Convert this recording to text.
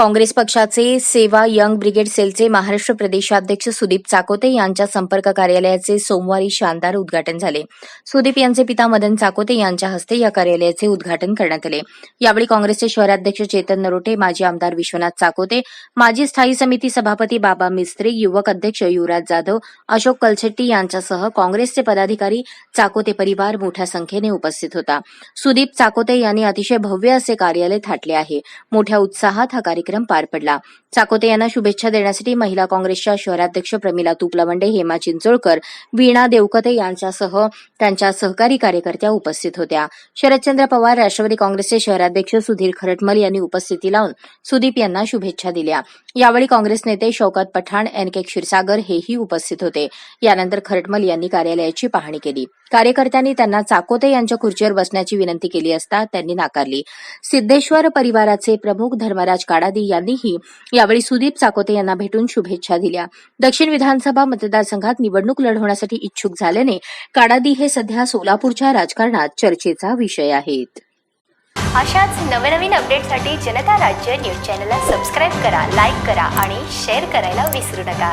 काँग्रेस पक्षाचे सेवा young brigade सेलचे महाराष्ट्र प्रदेशाध्यक्ष सुदीप चाकोते यांच्या संपर्क कार्यालयाचे सोमवारी शानदार उद्घाटन झाले. सुदीप यांचे पिता मदन चाकोते यांच्या हस्ते या कार्यालयाचे उद्घाटन करण्यात आले. यावेळी काँग्रेसचे शहराध्यक्ष चेतन नरोटे माजी आमदार विश्वनाथ चाकोते माजी स्थायी समिती सभापती बाबा मिस्त्री युवक अध्यक्ष युवराज जाधव अशोक कलछट्टी यांच्यासह काँग्रेसचे पदाधिकारी चाकोते परिवार मोठ्या संख्येने उपस्थित होता. सुदीप चाकोते यांनी अतिशय भव्य असे कार्यालय थाटले आहे. मोठ्या उत्साहात हा कार्यक्रम पार पडला. चाकोते यांना शुभेच्छा देण्यासाठी महिला काँग्रेसच्या शहराध्यक्ष प्रमिला तुपलवंडे हेमा चिंचोळकर वीणा देवकते यांच्यासह त्यांच्या सहकारी कार्यकर्त्या उपस्थित होत्या. शरदचंद्र पवार राष्ट्रवादी काँग्रेसचे शहराध्यक्ष सुधीर खरटमल यांनी उपस्थिती लावून सुदीप यांना शुभेच्छा दिल्या. यावेळी काँग्रेस नेते शौकत पठाण एन के क्षीरसागर हेही उपस्थित होते. यानंतर खरटमल यांनी कार्यालयाची पाहणी केली. कार्यकर्त्यांनी त्यांना चाकोते यांच्या खुर्चीवर बसण्याची विनंती केली असता त्यांनी नाकारली. सिद्धेश्वर परिवाराचे प्रमुख धर्मराज काडादी यांनीही यावेळी सुदीप चाकोते यांना भेटून शुभेच्छा दिल्या. दक्षिण विधानसभा मतदारसंघात निवडणूक लढवण्यासाठी इच्छुक झाल्याने काडादी हे सध्या सोलापूरच्या राजकारणात चर्चेचा विषय आहेत. अशाच नवनवीन अपडेटसाठी जनता राज्य न्यूज चॅनलला सबस्क्राईब करा लाईक करा आणि शेअर करायला विसरू नका.